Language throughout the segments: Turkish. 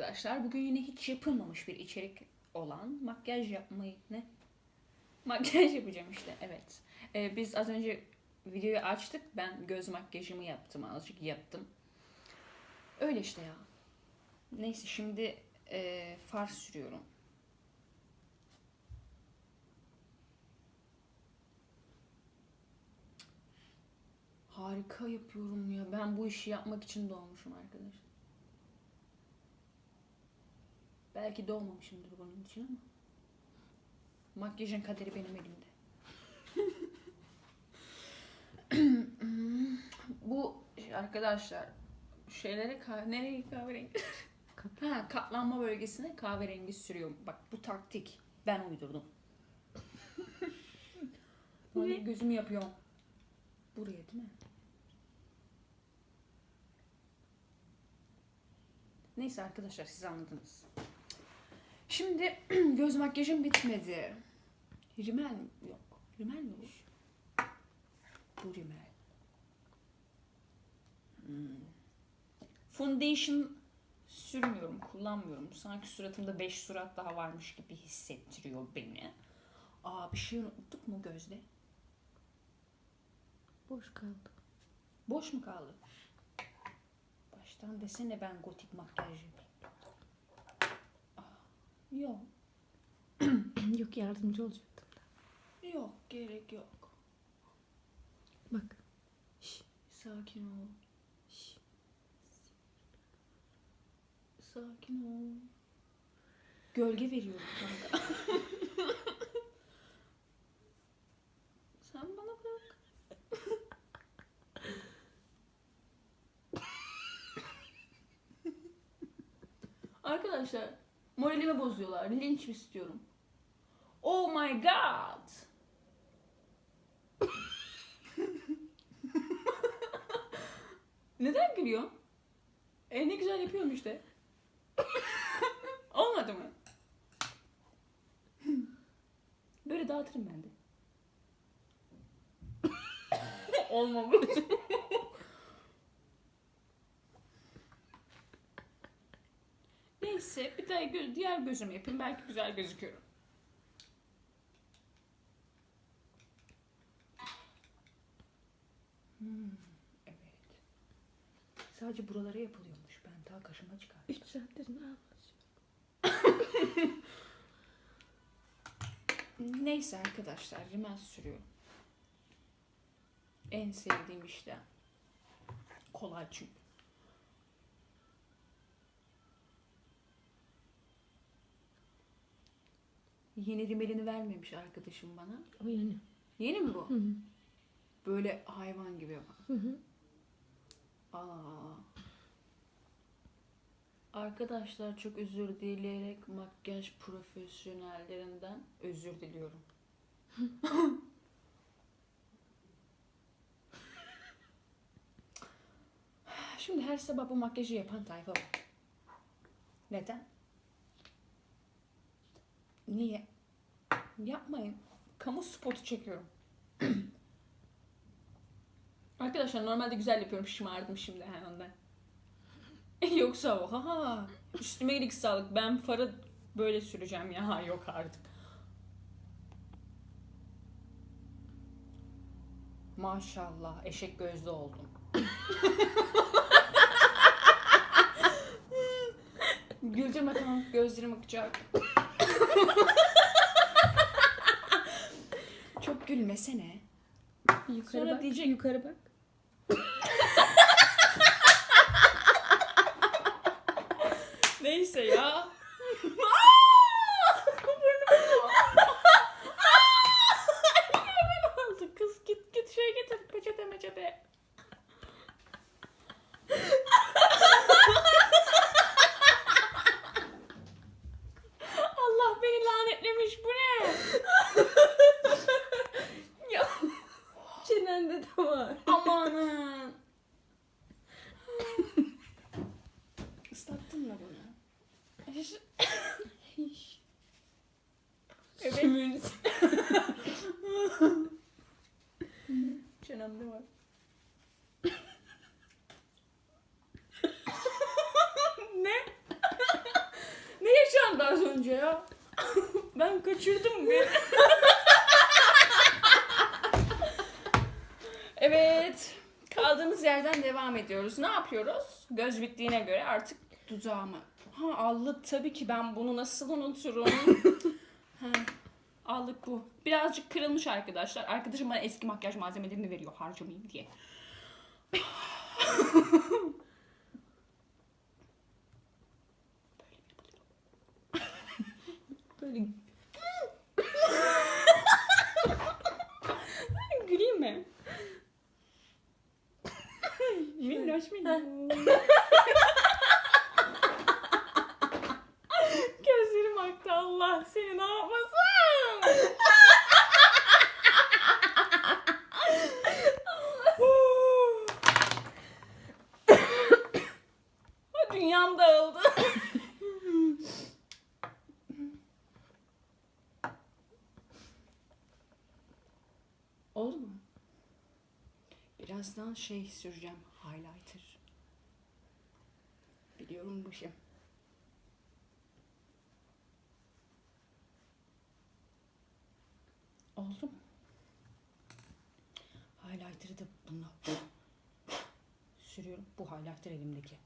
arkadaşlar. Bugün yine hiç yapılmamış bir içerik olan makyaj yapmayı ne? Makyaj yapacağım işte evet. Ee, biz az önce videoyu açtık. Ben göz makyajımı yaptım. Azıcık yaptım. Öyle işte ya. Neyse şimdi e, far sürüyorum. Harika yapıyorum ya. Ben bu işi yapmak için doğmuşum arkadaşlar. Belki doğmamışımdır bunun için ama. Makyajın kaderi benim elimde. bu arkadaşlar şeylere kah nereye kahverengi? ha, katlanma bölgesine kahverengi sürüyorum. Bak bu taktik. Ben uydurdum. Böyle gözümü yapıyorum. Buraya değil mi? Neyse arkadaşlar siz anladınız. Şimdi göz makyajım bitmedi. Rimel mi? Yok. Rimel mi bu? Bu rimel. Hmm. Foundation sürmüyorum, kullanmıyorum. Sanki suratımda 5 surat daha varmış gibi hissettiriyor beni. Aa bir şey unuttuk mu gözde? Boş kaldı. Boş mu kaldı? Baştan desene ben gotik makyaj yapayım. Yok. Yok yardımcı olacaktım. Yok gerek yok. Bak. Sakin ol. Sakin ol. Gölge veriyorum kanka. Sen bana bırak. Arkadaşlar moralimi bozuyorlar. Linç istiyorum. Oh my god. Neden gülüyorsun? E ne güzel yapıyorum işte. Olmadı mı? Böyle dağıtırım ben de. Olmamış. Neyse bir daha gö- diğer gözümü yapayım. Belki güzel gözüküyorum. Hmm, evet. Sadece buralara yapılıyormuş. Ben daha kaşıma çıkar. 3 saattir ne yapıyorsun? Neyse arkadaşlar rimel sürüyorum. En sevdiğim işte. Kolay çünkü. Yeni rimelini vermemiş arkadaşım bana. O yeni. Yeni mi bu? Hı hı. Böyle hayvan gibi yapan. Hı hı. Aa. Arkadaşlar çok özür dileyerek makyaj profesyonellerinden özür diliyorum. Şimdi her sabah bu makyajı yapan tayfa var. Neden? Niye? Yapmayın. Kamu spotu çekiyorum. Arkadaşlar normalde güzel yapıyorum. Şımardım şimdi he ondan. Yoksa o ha üstüme iyilik sağlık. Ben farı böyle süreceğim ya. Yok artık. Maşallah eşek gözlü oldum. Güldürme tamam gözlerim akacak. Çok gülmesene. Yukarı Sonra bak. diyecek- Yukarı bak. Neyse ya. kız git git şey getir peçete meçete. Allah beni lanetlemiş bu ne? ya Çenende de var. amanın. Islattın mı bunu? Evet. Çenemde var. ne? az önce ya. ben kaçırdım bir. evet. Kaldığımız yerden devam ediyoruz. Ne yapıyoruz? Göz bittiğine göre artık dudağımı. Ha allık tabii ki ben bunu nasıl unuturum? ha, allık bu. Birazcık kırılmış arkadaşlar. Arkadaşım bana eski makyaj malzemelerini veriyor harcamayayım diye. Böyle Güleyim mi? Minnoş minnoş. Gözlerim aktı Allah seni ne yapmasın. Dünyam dağıldı. Oldu mu? Birazdan şey süreceğim. Highlighter. Biliyorum bu şey. Oldu mu? Highlighter'ı da bununla sürüyorum. Bu highlighter elimdeki.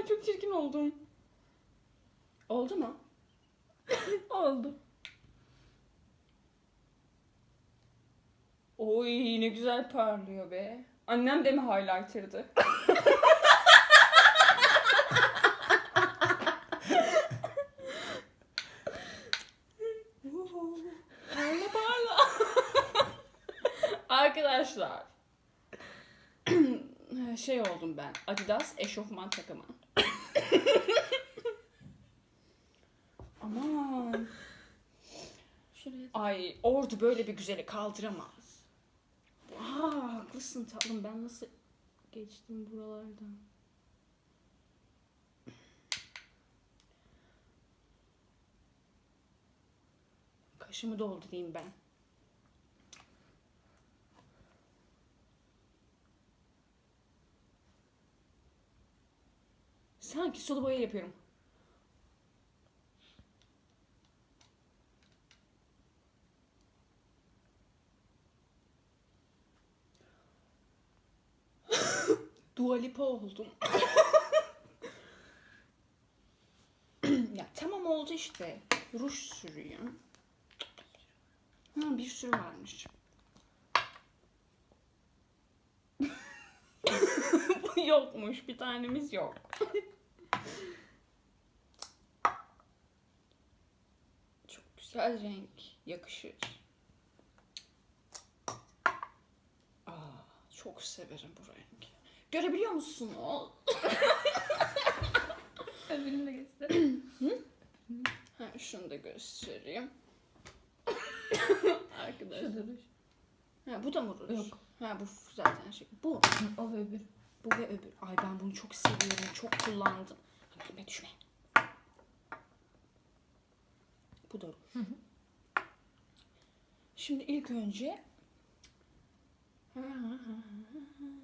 Ay çok çirkin oldum. Oldu mu? oldu. Oy ne güzel parlıyor be. Annem de mi highlighter'dı? parla parla. Arkadaşlar. şey oldum ben. Adidas eşofman takımı. Şuraya Ay ordu böyle bir güzeli kaldıramaz. Aa haklısın tatlım ben nasıl geçtim buralardan. Kaşımı doldurayım ben. Sanki sulu boya yapıyorum. Lipa oldum. ya tamam oldu işte. Ruj sürüyorum. Ha, bir sürü varmış. Bu yokmuş. Bir tanemiz yok. Çok güzel renk. Yakışır. Aa, çok severim bu renk. Görebiliyor musun o? öbürünü de göster. Ha, şunu da göstereyim. Arkadaşlar. Şurada dur. Ha, bu da mı ruj? Yok. Ha, bu zaten şey. Bu. O ve öbür. Bu ve öbür. Ay ben bunu çok seviyorum. Çok kullandım. Düşme düşme. Bu da ruj. Şimdi ilk önce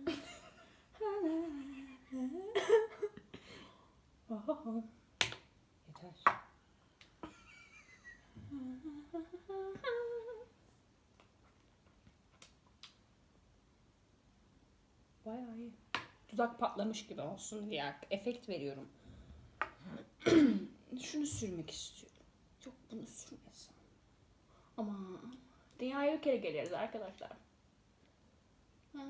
Yeter. Bayağı iyi. Dudak patlamış gibi olsun diye efekt veriyorum. Şunu sürmek istiyorum. Yok bunu sürmesem. Ama dünyaya bir kere geliriz arkadaşlar. Ha.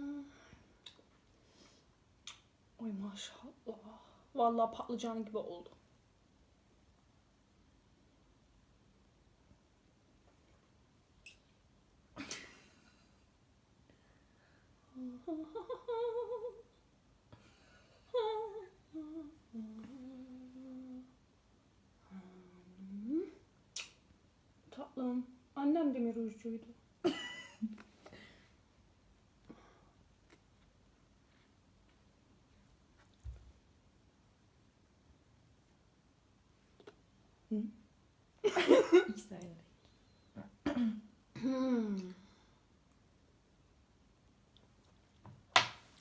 Ay maşallah. Vallahi patlıcan gibi oldu. Tatlım. Annem de mi İkisi aynı renk. Hmm.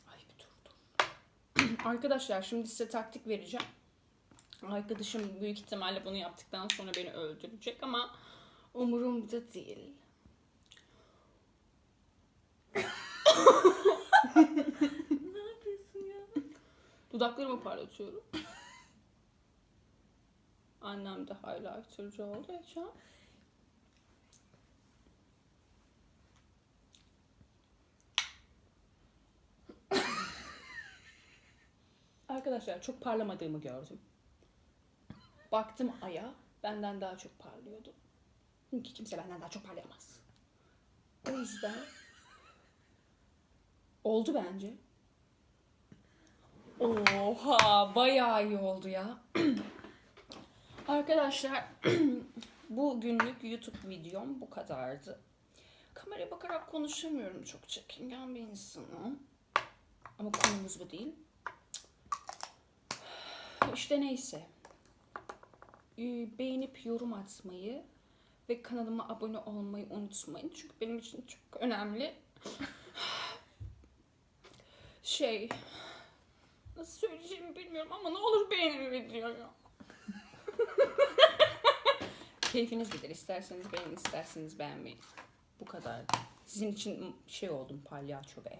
Ay bir dur dur. Arkadaşlar şimdi size taktik vereceğim. Arkadaşım büyük ihtimalle bunu yaptıktan sonra beni öldürecek ama umurumda değil. ne yapıyorsun ya? Dudaklarımı parlatıyorum. Annem de highlighter'cı olduğu için. Arkadaşlar çok parlamadığımı gördüm. Baktım aya benden daha çok parlıyordu. Çünkü kimse benden daha çok parlayamaz. O yüzden oldu bence. Oha bayağı iyi oldu ya. Arkadaşlar bu günlük YouTube videom bu kadardı. Kameraya bakarak konuşamıyorum çok çekingen bir insanım. Ama konumuz bu değil. İşte neyse. Beğenip yorum atmayı ve kanalıma abone olmayı unutmayın. Çünkü benim için çok önemli. Şey, Nasıl söyleyeceğimi bilmiyorum ama ne olur beğenin videoyu. Keyfiniz bilir. İsterseniz beğenin, isterseniz beğenmeyin. Bu kadar. Sizin için şey oldum palyaço be.